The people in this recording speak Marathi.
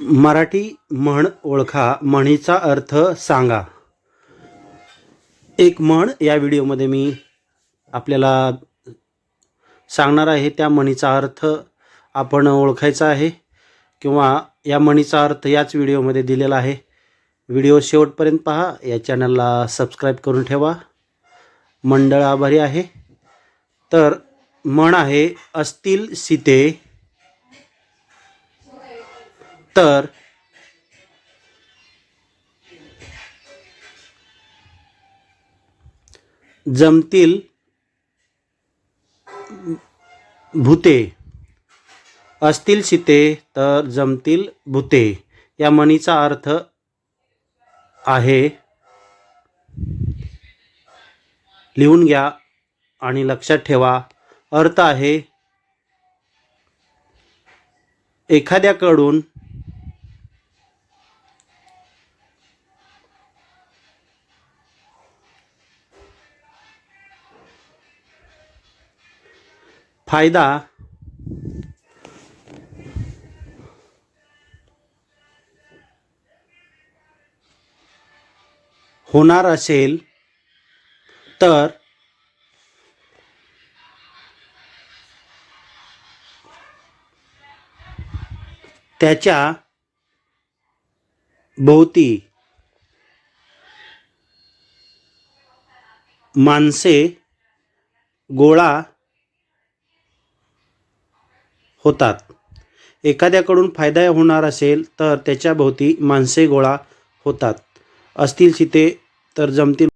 मराठी म्हण ओळखा म्हणीचा अर्थ सांगा. एक म्हण या व्हिडिओमध्ये मी आपल्याला सांगणार आहे त्या म्हणीचा अर्थ आपण ओळखायचा आहे किंवा या म्हणीचा अर्थ याच व्हिडिओमध्ये दिलेला आहे. व्हिडिओ शेवटपर्यंत पहा या चॅनलला सबस्क्राईब करून ठेवा. मंडळ आभारी आहे. तर म्हण आहे असतील सीते. तर जमतील भूते असतील सीते तर जमतील भूते. या म्हणीचा अर्थ आहे लिहून घ्या आणि लक्षात ठेवा. अर्थ आहे एखाद्याकडून फायदा? होणार असेल तर त्याच्या भोवती माणसे गोळा होतात. एखाद्याकडून फायदा होणार असेल तर त्याच्याभोवती माणसे गोळा होतात. असतील शिते तर जमतील